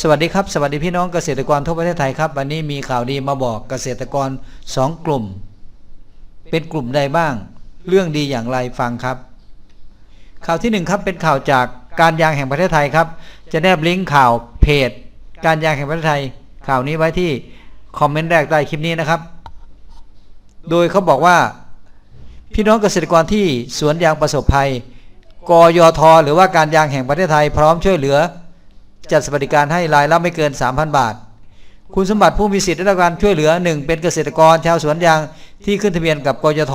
สวัสดีครับ สวัสดีพี่น้องเกษตรกรทั่วประเทศไทยครับ วันนี้มีข่าวดีมาบอกเกษตรกรสองกลุ่ม เป็นกลุ่มใดบ้าง เรื่องดีอย่างไรฟังครับ ข่าวที่หนึ่งครับเป็นข่าวจากการยางแห่งประเทศไทยครับ จะแนบลิงก์ข่าวเพจ การยางแห่งประเทศไทย ข่าวนี้ไว้ที่คอมเมนต์แรกใต้คลิปนี้นะครับ โดยเขาบอกว่า พี่น้องเกษตรกรที่สวนยางประสบภัยกยทหรือว่าการยางแห่งประเทศไทย พร้อมช่วยเหลือ จัดสวัสดิการให้รายละไม่เกิน 3,000 บาท คุณสมบัติผู้มีสิทธิ์ได้รับการช่วยเหลือ 1. เป็นเกษตรกรชาวสวนยางที่ขึ้นทะเบียนกับกยท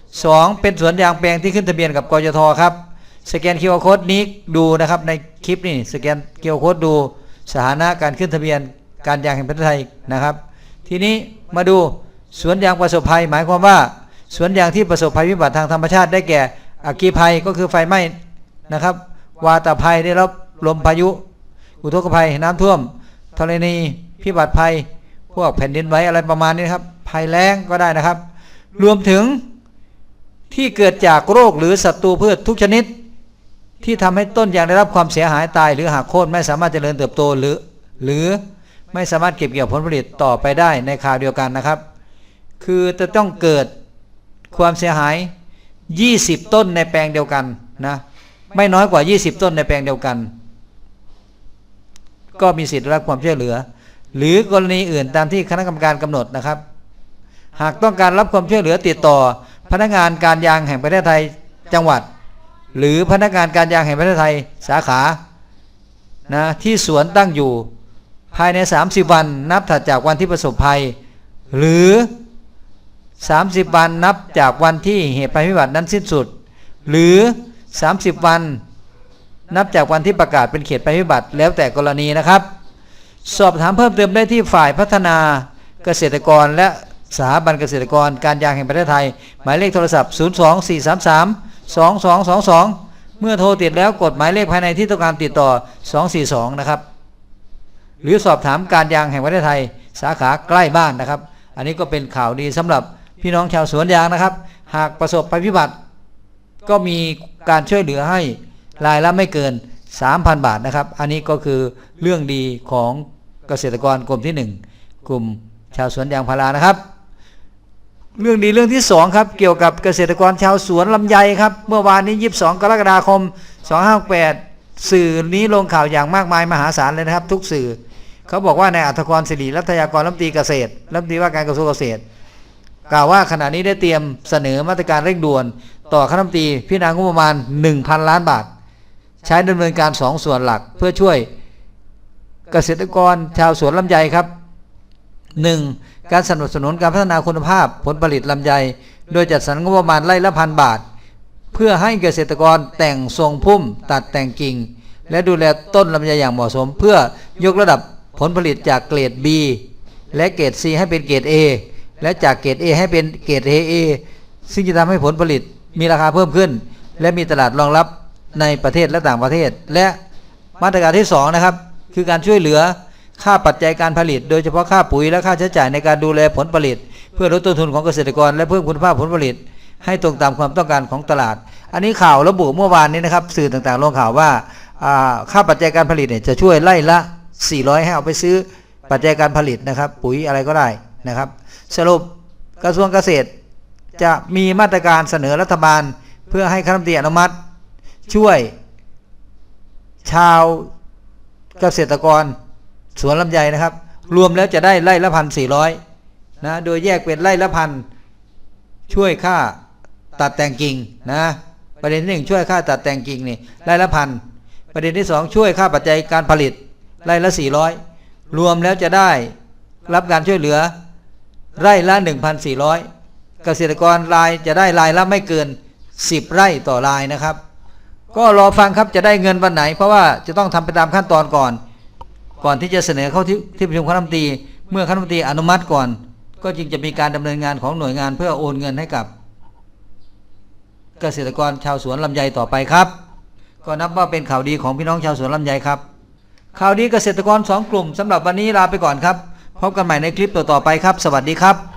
2. เป็นสวนยางแปลงที่ขึ้นทะเบียนกับกยทครับสแกนคิวโค้ดนี้ดูนะครับในคลิปนี่สแกนคิวโค้ดดูสถานะการขึ้นทะเบียนการยางแห่งประเทศไทยนะครับ ทีนี้มาดูสวนยางประสบภัย หมายความว่าสวนยางที่ประสบภัยพิบัติทางธรรมชาติได้แก่อัคคีภัยก็คือไฟไหม้นะครับ วาตภัยได้รับลมพายุ อุทกภัยน้ำท่วมธรณีพิบัติภัย พวกแผ่นดินไหวอะไรประมาณนี้ครับ ภัยแล้งก็ได้นะครับ รวมถึงที่เกิดจากโรคหรือศัตรูพืชทุกชนิด ที่ทำให้ต้นยางได้รับความเสียหายตาย หรือหักโค่นไม่สามารถเจริญเติบโตหรือ หรือไม่สามารถเก็บเกี่ยวผลผลิตต่อไปได้ในคราวเดียวกันนะครับ คือจะต้องเกิดความเสียหาย 20 ต้นในแปลงเดียวกันนะไม่น้อยกว่า 20 ต้นในแปลงเดียวกัน ก็มีสิทธิ์รับความช่วยเหลือ หรือกรณีอื่นตามที่คณะกรรมการกำหนดนะครับ หากต้องการรับความช่วยเหลือติดต่อ พนักงานการยางแห่งประเทศไทยจังหวัด หรือพนักงานการยางแห่งประเทศไทยสาขานะที่สวนตั้งอยู่ภายใน 30 วันนับถัดจากวันที่ประสบภัย หรือ 30 วันนับจากวันที่เหตุภัยพิบัตินั้นสิ้นสุด หรือ 30 วัน นับจากวันที่ประกาศเป็นเขตภัยพิบัติแล้วแต่กรณีนะครับ สอบถามเพิ่มเติมได้ที่ฝ่ายพัฒนาเกษตรกร และสถาบันเกษตรกรการยางแห่งประเทศไทย หมายเลขโทรศัพท์ 02433 2222 เมื่อโทรติดแล้วกดหมายเลขภายในที่ต้องการติดต่อ 242 นะครับ หรือสอบถามการยางแห่งประเทศไทย สาขาใกล้บ้านนะครับ อันนี้ก็เป็นข่าวดีสำหรับพี่น้องชาวสวนยางนะครับ หากประสบภัยพิบัติ ก็มีการช่วยเหลือให้ รายละไม่เกิน 3,000 บาทนะครับ อันนี้ก็คือเรื่องดีของเกษตรกรกลุ่มที่ 1 กลุ่มชาวสวนยางพารานะครับ เรื่องดีเรื่องที่2ครับเกี่ยวกับเกษตรกรชาวสวนลำไยครับ เมื่อวานนี้ 22 กรกฎาคม 258 สื่อนี้ลงข่าวอย่างมากมายมหาศาลเลยนะครับ ทุกสื่อเขาบอกว่าในายอัธกรศิริรัตยากรรัฐมนตรีเกษตรรัฐมนตรีว่าการกระทรวงเกษตรกล่าวว่าขณะนี้ได้เตรียมเสนอมาตรการเร่งด่วน ต่อคณะรัฐมนตรีพิจารณางบประมาณ 1,000 ล้านบาท ใช้ดำเนินการ2ส่วนหลักเพื่อช่วยเกษตรกรชาวสวนลำไยครับ 1. การสนับสนุนการพัฒนาคุณภาพผลผลิตลำไย โดยจัดสรรงบประมาณไร่ละพันบาท เพื่อให้เกษตรกรแต่งทรงพุ่ม ตัดแต่งกิ่ง และดูแลต้นลำไยอย่างเหมาะสม เพื่อยกระดับผลผลิตจากเกรด B และเกรด C ให้เป็นเกรด A และจากเกรด A ให้เป็นเกรด AA ซึ่งจะทำให้ผลผลิตมีราคาเพิ่มขึ้น และมีตลาดรองรับ ในประเทศและต่างประเทศ และมาตรการที่2นะครับคือการช่วยเหลือค่าปัจจัยการผลิต โดยเฉพาะค่าปุ๋ยและค่าใช้จ่ายในการดูแลผลผลิต เพื่อลดต้นทุนของเกษตรกร และเพิ่มคุณภาพผลผลิต ให้ตรงตามความต้องการของตลาด อันนี้ข่าวระบุเมื่อวานนี้นะครับ สื่อต่างๆลงข่าวว่าค่าปัจจัยการผลิตเนี่ยจะช่วยไล่ละ 400 ให้เอาไปซื้อปัจจัยการผลิตนะครับ ปุ๋ยอะไรก็ได้นะครับ สรุปกระทรวงเกษตรจะมีมาตรการเสนอรัฐบาล เพื่อให้คณะรัฐมนตรีอนุมัติ ช่วย ชาวเกษตรกรสวนลำไยนะครับ รวมแล้วจะได้ไร่ละพันสี่ร้อยนะโดยแยกเป็นไร่ละพันช่วยค่าตัดแต่งกิ่งนะประเด็นที่หนึ่งช่วยค่าตัดแต่งกิ่งนี่ไร่ละพันประเด็นที่สองช่วยค่าปัจจัยการผลิตไร่ละสี่ร้อยรวมแล้วจะได้รับการช่วยเหลือ ไร่ละหนนึ่่งพัส1,400 เกษตรกรรายจะได้รายละไม่เกิน10ไร่ต่อรายนะครับ ก็รอฟังครับจะได้เงินวันไหน เพราะว่าจะต้องทำไปตามขั้นตอนก่อน ก่อนที่จะเสนอเข้าที่ที่ประชุมคณะรัฐมนตรีเมื่อคณะรัฐมนตรีอนุมัติก่อน ก็จึงจะมีการดำเนินงานของหน่วยงานเพื่อโอนเงินให้กับ เกษตรกรชาวสวนลำไยต่อไปครับ ก็นับว่าเป็นข่าวดีของพี่น้องชาวสวนลำไยครับข่าวดีเกษตรกรสองกลุ่มสำหรับวันนี้ลาไปก่อนครับพบกันใหม่ในคลิปต่อๆไปครับ สวัสดีครับ